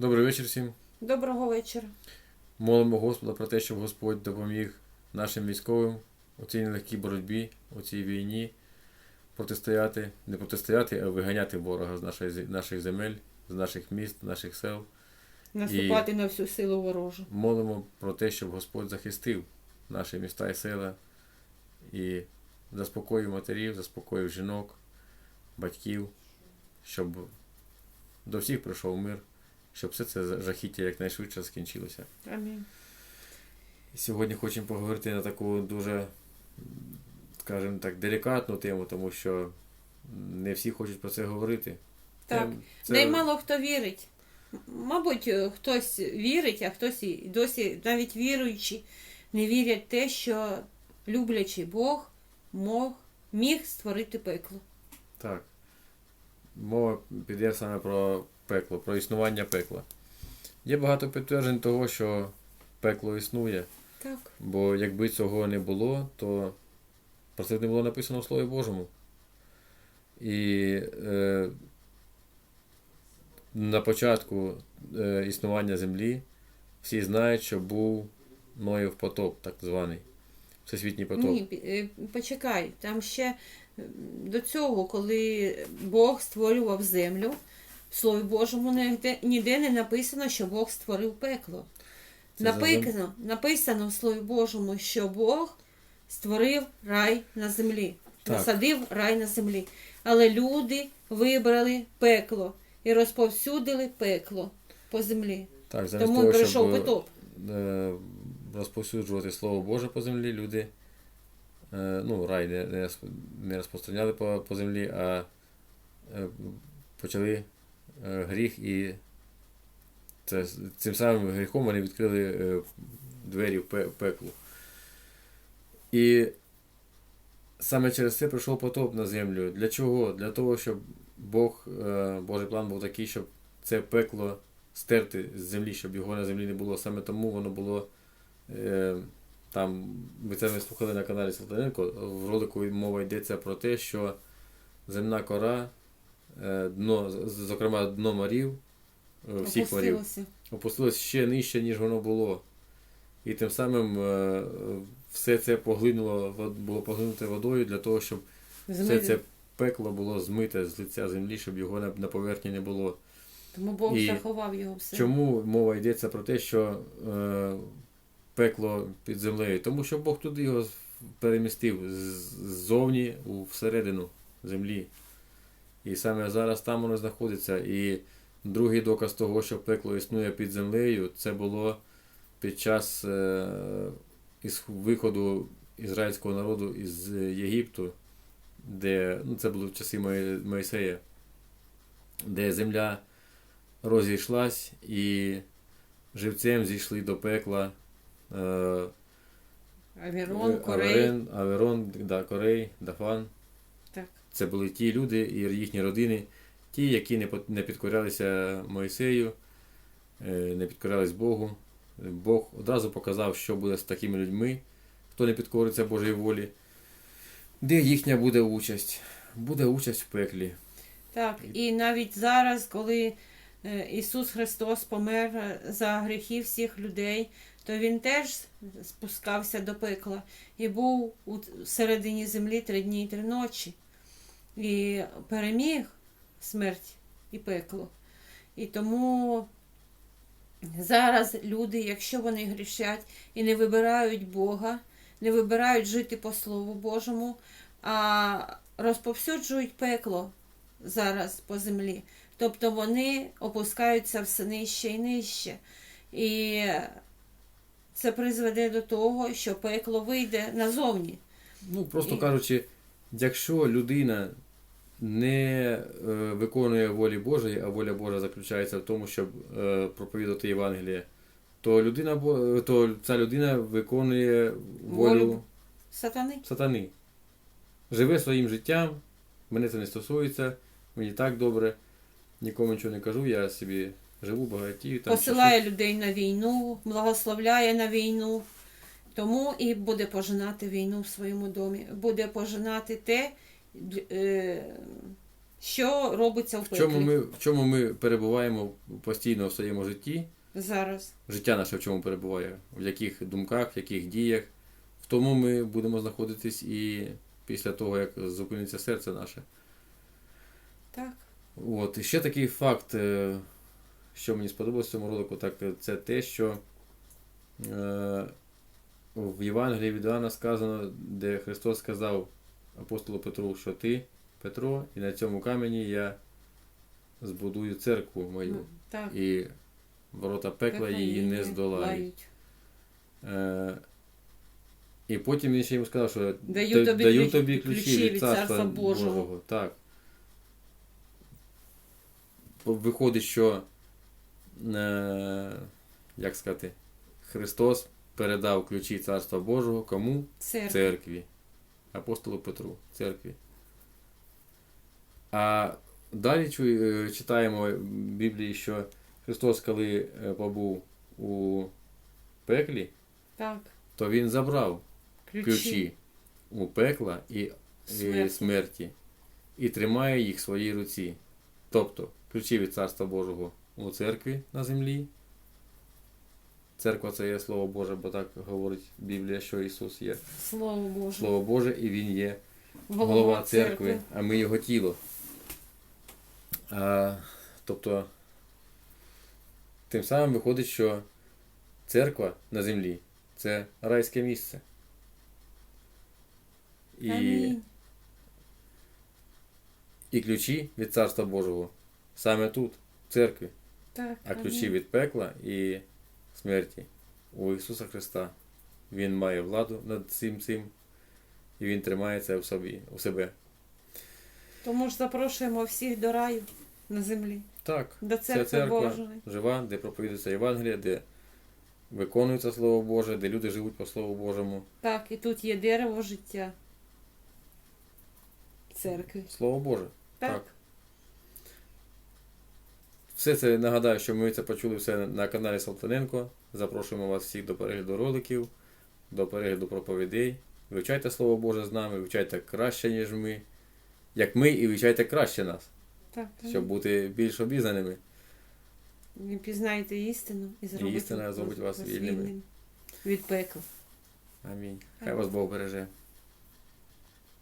Добрий вечір всім. Доброго вечора. Молимо Господа про те, щоб Господь допоміг нашим військовим у цій нелегкій боротьбі, у цій війні протистояти, не протистояти, а виганяти ворога з нашої, наших земель, з наших міст, наших сел. Наступати на всю силу ворожу. Молимо про те, щоб Господь захистив наші міста і села і заспокоїв матерів, заспокоїв жінок, батьків, щоб до всіх прийшов мир, щоб все це жахіття якнайшвидше скінчилося. Амінь. Сьогодні хочемо поговорити на таку дуже, скажімо так, делікатну тему, тому що не всі хочуть про це говорити. Так. Це- Да й мало хто вірить. Мабуть, е, хтось вірить, а хтось і досі, навіть віруючі, не вірять в те, що люблячий Бог мог, міг створити пекло. Так. Мова піде саме про пекло, про існування пекла. Є багато підтверджень того, що пекло існує, Так. бо якби цього не було, то про це не було написано в Слові Божому. І е, на початку е, існування землі всі знають, що був Ноїв потоп, так званий. Всесвітній потоп. Ні, е, почекай, там ще до цього, коли Бог створював землю, в Слові Божому ніде, ніде не написано, що Бог створив пекло. Написано, написано в Слові Божому, що Бог створив рай на землі, Так. насадив рай на землі. Але люди вибрали пекло і розповсюдили пекло по землі. Так, Тому того, прийшов щоб потоп. е, розповсюджувати Слово Боже по землі, люди ну, рай не, не, розпространяли по, по землі, а е, почали е, гріх і це, цим самим гріхом вони відкрили е, двері в пе- пекло. І саме через це прийшов потоп на землю. Для чого? Для того, щоб Бог, е, Божий план був такий, щоб це пекло стерти з землі, щоб його на землі не було. Саме тому воно було. Там, ви це ми слухали на каналі Салтаненко, в ролику мова йдеться про те, що земна кора, е, дно, зокрема дно морів, е, всіх морів, Опустилося. ще нижче, ніж воно було. І тим самим е, все це поглинуло, було поглинуте водою для того, щоб все це пекло було змите з лиця землі, щоб його на, на поверхні не було. Тому Бог І заховав його все. Чому мова йдеться про те, що пекло під землею? Тому що Бог туди його перемістив ззовні всередину землі. І саме зараз там воно знаходиться. І другий доказ того, що пекло існує під землею, це було під час е, виходу ізраїльського народу із Єгипту, де ну, це було в часи Мої- Моїсея, де земля розійшлась і живцем зійшли до пекла е, Авірон, е, Корей. Аверен, Аверон, да, Корей, Дафан. Так. Це були ті люди і їхні родини, ті, які не, підкорялися Моїсею, е, не підкорялись Богу. Бог одразу показав, що буде з такими людьми, хто не підкориться Божій волі. Де їхня буде участь? Буде участь в пеклі. Так, і навіть зараз, коли Ісус Христос помер за гріхи всіх людей, то Він теж спускався до пекла і був у середині землі три дні і три ночі. І переміг смерть і пекло. І тому зараз люди, якщо вони грішать і не вибирають Бога, не вибирають жити по Слову Божому, а розповсюджують пекло зараз по землі. Тобто вони опускаються все нижче і нижче. І це призведе до того, що пекло вийде назовні. Ну, просто І- кажучи, якщо людина не е, виконує волі Божої, а воля Божа заключається в тому, щоб е, проповідати Євангеліє, то людина то ця людина виконує волю Волю. Сатани. сатани. Живе своїм життям, мене це не стосується, мені так добре, нікому нічого не кажу, я собі живу, багатію. Там, Посилає людей на війну, благословляє на війну. Тому і буде пожинати війну в своєму домі. Буде пожинати те, е, що робиться в В чому ми, в чому ми перебуваємо постійно в своєму житті, зараз. життя наше в чому перебуває, в яких думках, в яких діях, в тому ми будемо знаходитись і після того, як зупиниться серце наше. Так. От, і ще такий факт, е, що мені сподобалось в цьому ролику, так це те, що е, в Євангелії від Іоанна сказано, де Христос сказав апостолу Петру, що ти, Петро, і на цьому камені я збудую церкву мою, Ну, Так. і ворота пекла її не здолають. Е, і потім він ще йому сказав, що Даю тобі даю тобі ключі від Царства Божого». Божого. Так. Виходить, що, як сказати, Христос передав ключі Царства Божого кому? Церква. Церкві. Апостолу Петру, церкві. А далі е, читаємо в Біблії, що Христос, коли е, побув у пеклі, Так. то Він забрав Ключі. ключі у пекла і, і Смерті. смерті. і тримає їх в своїй руці. Тобто ключі від Царства Божого у церкві на землі. Церква це є Слово Боже, бо так говорить Біблія, що Ісус є Слово Боже. Слово Боже, і Він є Голова, голова церкви, а ми його тіло. А, тобто, тим самим виходить, що церква на землі це райське місце. І, Амінь. і ключі від Царства Божого саме тут, в церкві, Так, а ключі від пекла і смерті у Ісуса Христа. Він має владу над цим цим, і Він тримає це в собі, у себе. Тому ж запрошуємо всіх до раю на землі, Так. до Це церкви церква Божої. жива, де проповідується Євангелія, де виконується Слово Боже, де люди живуть по Слову Божому. Так, і тут є дерево життя. Церкви. Слово Боже. Так. Так. Все це нагадаю, що ми це почули все на каналі Салтаненко. Запрошуємо вас всіх до перегляду роликів, до перегляду проповідей. Вивчайте Слово Боже з нами, вивчайте краще, ніж ми. Як ми, і вивчайте краще нас, Так, щоб бути більш обізнаними. Ви пізнаєте істину і зробите істина зробить вас вільними. від пекла. Амінь. Хай вас Бог береже.